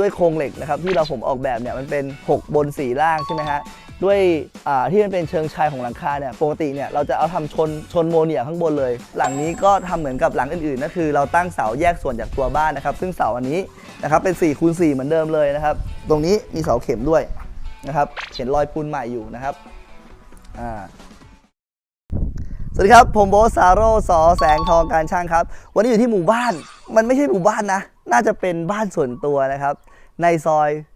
ด้วยโครงเหล็กนะครับที่เราผมออกแบบเนี่ยมันเป็น 6 บน 4 ล่างใช่ไหมฮะด้วยอ่าที่มันเป็นเชิงชายของหลังคาเนี่ยปกติเนี่ยเราจะเอาทำชนชนโมเนียข้างบนเลย หลังนี้ก็ทำเหมือนกับหลังอื่นๆก็คือ เราตั้งเสาแยกส่วนจากตัวบ้านนะครับ ซึ่งเสาอันนี้นะครับเป็น4คูณ4เหมือนเดิมเลยนะครับ ตรงนี้มีเสาเข็มด้วยนะครับเห็นรอยปูนใหม่อยู่นะครับอ่า วัสดีครับ ผมโบสซาโร่สอแสงทองการช่างครับ วันนี้อยู่ที่หมู่บ้าน มันไม่ใช่หมู่บ้านนะ น่าจะเป็นบ้านส่วนตัวนะครับ ในซอย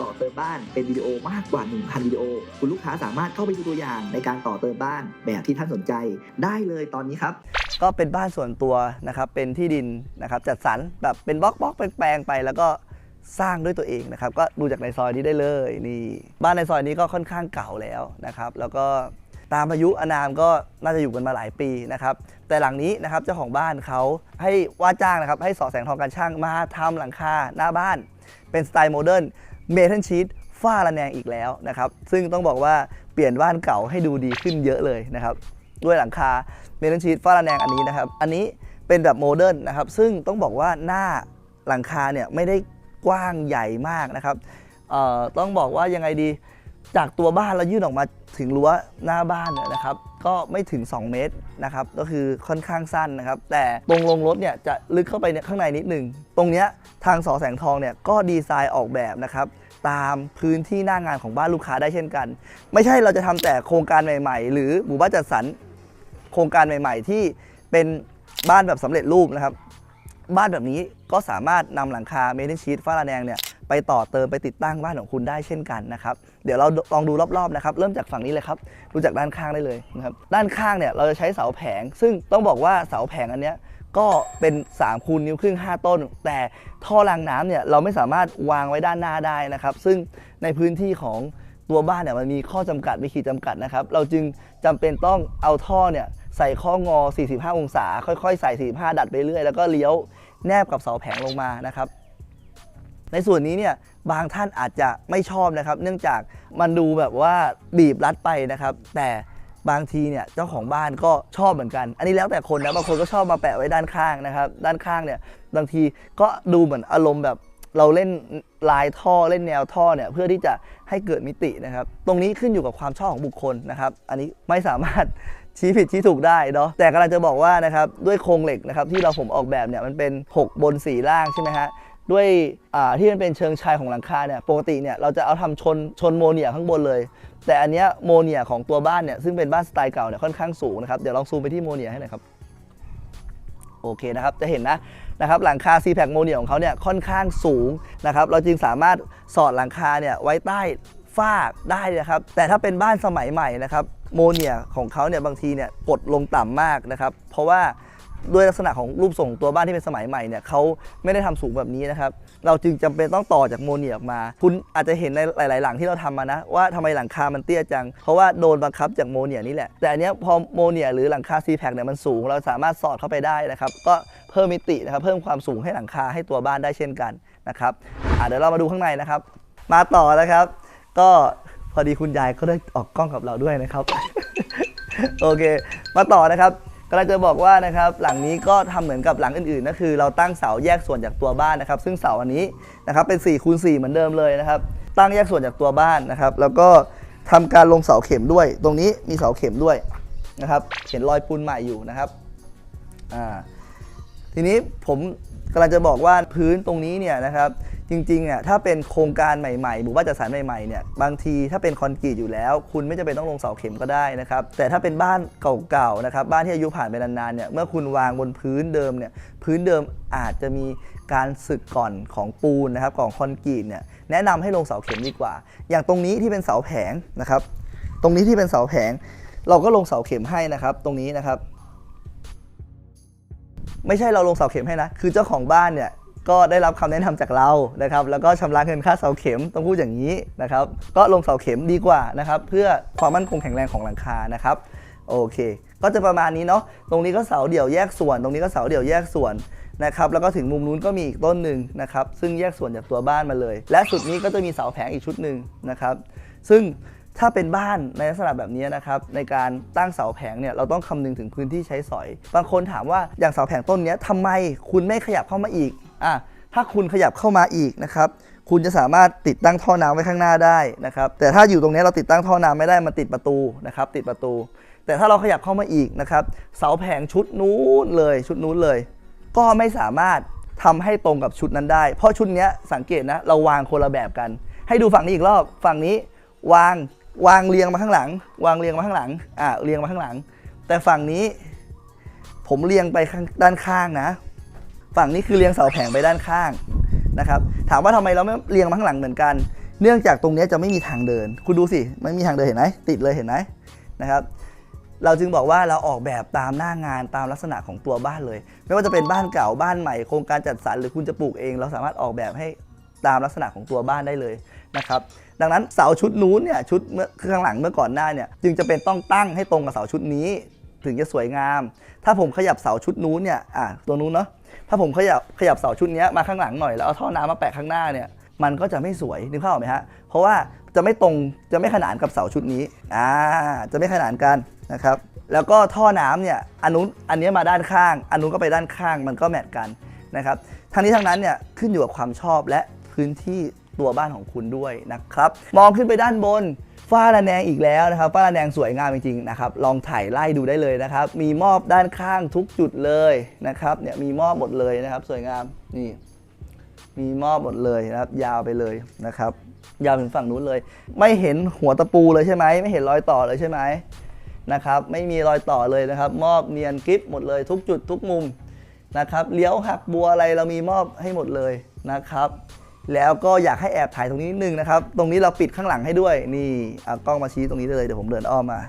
ต่อเติมบ้านเป็นวิดีโอมากกว่า 1,000 วิดีโอ คุณลูกค้าสามารถเข้าไปดูตัวอย่างในการต่อเติมบ้านแบบที่ท่านสนใจได้เลยตอนนี้ครับ ก็เป็นบ้านส่วนตัวนะครับเป็นที่ดินนะครับจัดสรรแบบเป็นบล็อกบล็อกแปลงไปแล้วก็สร้างด้วยตัวเองนะครับ ก็ดูจากในซอยนี้ได้เลยนี่บ้านในซอยนี้ก็ค่อนข้างเก่าแล้วนะครับ แล้วก็ตามอายุอานามก็น่าจะอยู่กันมาหลายปีนะครับ แต่หลังนี้นะครับเจ้าของบ้านเขาให้ว่าจ้างนะครับ ให้สอแสงทองการช่างมาทำหลังคาหน้าบ้าน เป็นสไตล์โมเดิร์น เมทัลชีตฝ้าระแนงอีกแล้วนะครับ ซึ่งต้องบอกว่าเปลี่ยนบ้านเก่าให้ดูดีขึ้นเยอะเลยนะครับ ด้วยหลังคาเมทัลชีตฝ้าระแนงอันนี้นะครับ อันนี้เป็นแบบโมเดิร์นนะครับ ซึ่งต้องบอกว่าหน้าหลังคาเนี่ยไม่ได้กว้างใหญ่มากนะครับต้องบอกว่ายังไงดี จากตัวบ้านแล้วยื่นออกมาถึงรั้วหน้าบ้านนะครับ ก็ไม่ถึง 2 เมตรนะครับ ก็คือค่อนข้างสั้นนะครับ แต่ตรงลงรถเนี่ยจะลึกเข้าไปข้างในนิดหนึ่งตรงเนี้ยทางสอแสงทองเนี่ยก็ดีไซน์ออกแบบนะครับตามพื้นที่หน้างานของบ้านลูกค้าได้เช่นกัน ไม่ใช่เราจะทำแต่โครงการใหม่ ๆ หรือหมู่บ้านจัดสรรโครงการใหม่ ๆ ที่เป็นบ้านแบบสำเร็จรูปนะครับ บ้านแบบนี้ก็สามารถนำหลังคาเมทัลชีตฝ้าระแนงเนี่ย ไปต่อเติมไปติดตั้งบ้านของคุณได้เช่นกันนะครับ เดี๋ยวเราลองดูรอบๆนะครับ เริ่มจากฝั่งนี้เลยครับ ดูจากด้านข้างได้เลยนะครับ ด้านข้างเนี่ยเราจะใช้เสาแผง ซึ่งต้องบอกว่าเสาแผงอันเนี้ยก็เป็น3คูณนิ้วครึ่ง 5 ต้น แต่ท่อรางน้ำเนี่ยเราไม่สามารถวางไว้ด้านหน้าได้นะครับ ซึ่งในพื้นที่ของตัวบ้านเนี่ยมันมีข้อจำกัดมีขีดจำกัดนะครับ เราจึงจำเป็นต้องเอาท่อเนี่ยใส่ข้องอ 45 องศา ค่อยๆ ใส่ 45 ดัดไปเรื่อย แล้วก็เลี้ยวแนบกับเสาแผงลงมานะครับ ในส่วนนี้เนี่ยบางท่านอาจจะไม่ชอบนะครับ เนื่องจากมันดูแบบว่าบีบรัดไปนะครับ แต่บางทีเนี่ยเจ้าของบ้านก็ชอบเหมือนกัน อันนี้แล้วแต่คนนะบางคนก็ชอบมาแปะไว้ด้านข้างนะครับ ด้านข้างเนี่ยบางทีก็ดูเหมือนอารมณ์แบบเราเล่นลายท่อเล่นแนวท่อเนี่ยเพื่อที่จะให้เกิดมิตินะครับ ตรงนี้ขึ้นอยู่กับความชอบของบุคคลนะครับ อันนี้ไม่สามารถชี้ผิดชี้ถูกได้เนาะแต่กำลังจะบอกว่านะครับด้วยโครงเหล็กนะครับที่เราผมออกแบบเนี่ยมันเป็น 6 บน 4 ล่างใช่ไหมฮะ ด้วยที่มันเป็นเชิงชายของหลังคาเนี่ยปกติเนี่ยเราจะเอาทำชนชนโมเนียข้างบนเลย แต่อันเนี้ยโมเนียของตัวบ้านเนี่ยซึ่งเป็นบ้านสไตล์เก่าเนี่ยค่อนข้างสูงนะครับเดี๋ยวลองซูมไปที่โมเนียให้หน่อยครับโอเคนะครับจะเห็นนะนะครับหลังคา c p a c โมเนียของเขาเนี่ยค่อนข้างสูงนะครับเราจึงสามารถสอดหลังคาเนี่ยไว้ใต้ฝ้าได้นะครับ แต่ถ้าเป็นบ้านสมัยใหม่นะครับโมเนียของเขาเนี่ยบางทีเนี่ยกดลงต่ำมากนะครับ เพราะว่า ด้วยลักษณะของรูปทรงตัวบ้านที่เป็นสมัยใหม่เนี่ยเขาไม่ได้ทำสูงแบบนี้นะครับ เราจึงจำเป็นต้องต่อจากโมเนียออกมา คุณอาจจะเห็นในหลาย ๆ หลังที่เราทำมานะ ว่าทำไมหลังคา มันเตี้ยจัง เพราะว่าโดนบังคับจากโมเนียนี่แหละ แต่อันนี้พอโมเนียหรือหลังคาซีแพคเนี่ยมันสูง เราสามารถสอดเข้าไปได้นะครับ ก็เพิ่มมิตินะครับ เพิ่มความสูงให้หลังคาให้ตัวบ้านได้เช่นกันนะครับเดี๋ยวเรามาดูข้างในนะครับ มาต่อนะครับ ก็พอดีคุณยายก็ได้ออกกล้องกับเราด้วยนะครับ โอเค มาต่อนะครับ ก็เลยจะบอกว่านะครับหลังนี้ก็ทำเหมือนกับหลังอื่นๆก็คือ เราตั้งเสาแยกส่วนจากตัวบ้านนะครับ ซึ่งเสาอันนี้นะครับเป็น4คูณ4เหมือนเดิมเลยนะครับ ตั้งแยกส่วนจากตัวบ้านนะครับ แล้วก็ทำการลงเสาเข็มด้วย ตรงนี้มีเสาเข็มด้วยนะครับเห็นรอยปูนใหม่อยู่นะครับอ่า ทีนี้ผมกำลังจะบอกว่าพื้นตรงนี้เนี่ยนะครับจริงๆอะถ้าเป็นโครงการใหม่ๆหมู่บ้านจัดสรรใหม่ๆเนี่ยบางทีถ้าเป็นคอนกรีตอยู่แล้ว คุณไม่จำเป็นต้องลงเสาเข็มก็ได้นะครับแต่ถ้าเป็นบ้านเก่าๆนะครับบ้านที่อายุผ่านไปนานๆเนี่ยเมื่อคุณวางบนพื้นเดิมเนี่ยพื้นเดิมอาจจะมีการสึกก่อนของปูนนะครับของคอนกรีตเนี่ยแนะนำให้ลงเสาเข็มดีกว่า อย่างตรงนี้ที่เป็นเสาแผงนะครับตรงนี้ที่เป็นเสาแผง เราก็ลงเสาเข็มให้นะครับตรงนี้นะครับ ไม่ใช่เราลงเสาเข็มให้นะ คือเจ้าของบ้านเนี่ยก็ได้รับคำแนะนำจากเรานะครับ แล้วก็ชำระเงินค่าเสาเข็มต้องพูดอย่างนี้นะครับ ก็ลงเสาเข็มดีกว่านะครับ เพื่อความมั่นคงแข็งแรงของหลังคานะครับ โอเค ก็จะประมาณนี้เนาะ ตรงนี้ก็เสาเดี่ยวแยกส่วน ตรงนี้ก็เสาเดี่ยวแยกส่วนนะครับ แล้วก็ถึงมุมนู้นก็มีอีกต้นหนึ่งนะครับ ซึ่งแยกส่วนจากตัวบ้านมาเลย และสุดนี้ก็จะมีเสาแผงอีกชุดหนึ่งนะครับ ซึ่ง ถ้าเป็นบ้านในลักษณะแบบนี้นะครับในการตั้งเสาแผงเนี่ยเราต้องคำนึงถึงพื้นที่ใช้สอย บางคนถามว่าอย่างเสาแผงต้นนี้ทำไมคุณไม่ขยับเข้ามาอีกอะถ้าคุณขยับเข้ามาอีกนะครับคุณจะสามารถติดตั้งท่อน้ำไว้ข้างหน้าได้นะครับแต่ถ้าอยู่ตรงนี้เราติดตั้งท่อน้ำไม่ได้มันติดประตูนะครับติดประตู แต่ถ้าเราขยับเข้ามาอีกนะครับเสาแผงชุดนู้นเลยชุดนู้นเลย ก็ไม่สามารถทำให้ตรงกับชุดนั้นได้ เพราะชุดนี้สังเกตนะเราวางคนละแบบกัน ให้ดูฝั่งนี้อีกรอบฝั่งนี้วาง วางเรียงมาข้างหลัง วางเรียงมาข้างหลังอ่าเรียงมาข้างหลัง แต่ฝั่งนี้ ผมเรียงไปด้านข้างนะ ฝั่งนี้คือเรียงเสาแผงไปด้านข้างนะครับถามว่าทำไมเราไม่เรียงมาข้างหลังเหมือนกัน เนื่องจากตรงนี้จะไม่มีทางเดิน คุณดูสิไม่มีทางเดินเห็นไหมติดเลยเห็นไหมนะครับเราจึงบอกว่าเราออกแบบตามหน้างานตามลักษณะของตัวบ้านเลย ไม่ว่าจะเป็นบ้านเก่าบ้านใหม่โครงการจัดสรรหรือคุณจะปลูกเอง เราสามารถออกแบบให้ตามลักษณะของตัวบ้านได้เลยนะครับ ดังนั้นเสาชุดนู้นเนี่ยชุดเมื่อข้างหลังเมื่อก่อนหน้าเนี่ยจึงจะเป็นต้องตั้งให้ตรงกับเสาชุดนี้ถึงจะสวยงาม ถ้าผมขยับเสาชุดนู้นเนี่ยอะตัวนู้นเนาะถ้าผมขยับขยับเสาชุดนี้มาข้างหลังหน่อยแล้วเอาท่อน้ำมาแปะข้างหน้าเนี่ยมันก็จะไม่สวยนึกภาพออกไหมฮะเพราะว่าจะไม่ตรงจะไม่ขนานกับเสาชุดนี้อ่าจะไม่ขนานกันนะครับแล้วก็ท่อน้ำเนี่ยอันนู้นอันเนี้ยมาด้านข้าง อันนู้นก็ไปด้านข้างมันก็แมทกันนะครับทั้งนี้ทั้งนั้นเนี่ยขึ้นอยู่กับความชอบและพื้นที่ ตัวบ้านของคุณด้วยนะครับมองขึ้นไปด้านบนฝ้าระแนงอีกแล้วนะครับฝ้าระแนงสวยงามจริงๆนะครับลองถ่ายไล่ดูได้เลยนะครับ มีมอบด้านข้างทุกจุดเลยนะครับเนี่ยมีมอบหมดเลยนะครับ สวยงามนี่มีมอบหมดเลยนะครับ ยาวไปเลยนะครับ ยาวถึงฝั่งนู้นเลย ไม่เห็นหัวตะปูเลยใช่ไหมไม่เห็นรอยต่อเลยใช่ไหมนะครับไม่มีรอยต่อเลยนะครับ มอบเนียนกริฟหมดเลยทุกจุดทุกมุมนะครับเลี้ยวหักบัวอะไรเรามีมอบให้หมดเลยนะครับ แล้วก็อยากให้แอบถ่ายตรงนี้นิดนึงนะครับ ตรงนี้เราปิดข้างหลังให้ด้วย นี่เอากล้องมาชี้ตรงนี้ได้เลย เดี๋ยวผมเดินอ้อมมา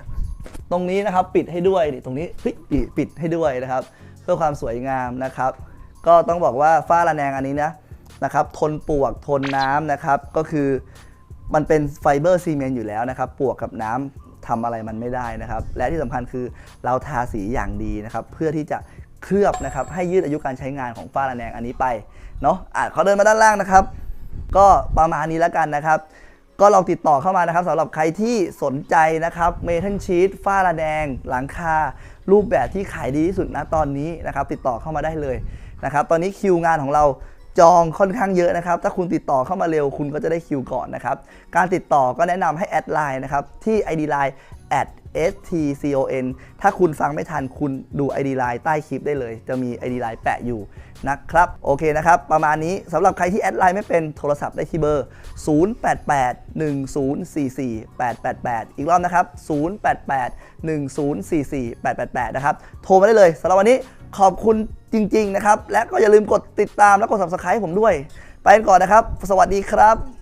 ตรงนี้นะครับปิดให้ด้วยนี่ตรงนี้เฮ้ยนี่ปิดให้ด้วยนะครับ เพื่อความสวยงามนะครับ ก็ต้องบอกว่าฝ้าระแนงอันนี้นะนะครับ ทนปวกทนน้ำนะครับ ก็คือมันเป็นไฟเบอร์ซีเมนต์อยู่แล้วนะครับ ปวกกับน้ำทำอะไรมันไม่ได้นะครับ และที่สำคัญคือเราทาสีอย่างดีนะครับ เพื่อที่จะเคลือบนะครับ ให้ยืดอายุการใช้งานของฝ้าระแนงอันนี้ไป เนาะอะเขาเดินมาด้านล่างนะครับ ก็ประมาณนี้แล้วกันนะครับ ก็ลองติดต่อเข้ามานะครับสำหรับใครที่สนใจนะครับเมทัลชีตฝ้าระแดง หลังคา รูปแบบที่ขายดีที่สุดนะตอนนี้นะครับ ติดต่อเข้ามาได้เลยนะครับ ตอนนี้คิวงานของเราจองค่อนข้างเยอะนะครับ ถ้าคุณติดต่อเข้ามาเร็วคุณก็จะได้คิวก่อนนะครับ การติดต่อก็แนะนำให้แอดไลน์นะครับ ที่ ID Line at stcon ถ้าคุณฟังไม่ทันคุณดู ID Line ใต้คลิปได้เลย จะมี ID Line แปะอยู่นะครับ โอเคนะครับ ประมาณนี้สำหรับใครที่แอดไลน์ไม่เป็นโทรศัพท์ได้ที่เบอร์ 0881044888 อีกรอบนะครับ 0881044888 นะครับ โทรมาได้เลยสำหรับวันนี้ขอบคุณจริง ๆ นะครับ และก็อย่าลืมกดติดตามและกด subscribe ผมด้วย ไปกันก่อนนะครับ สวัสดีครับ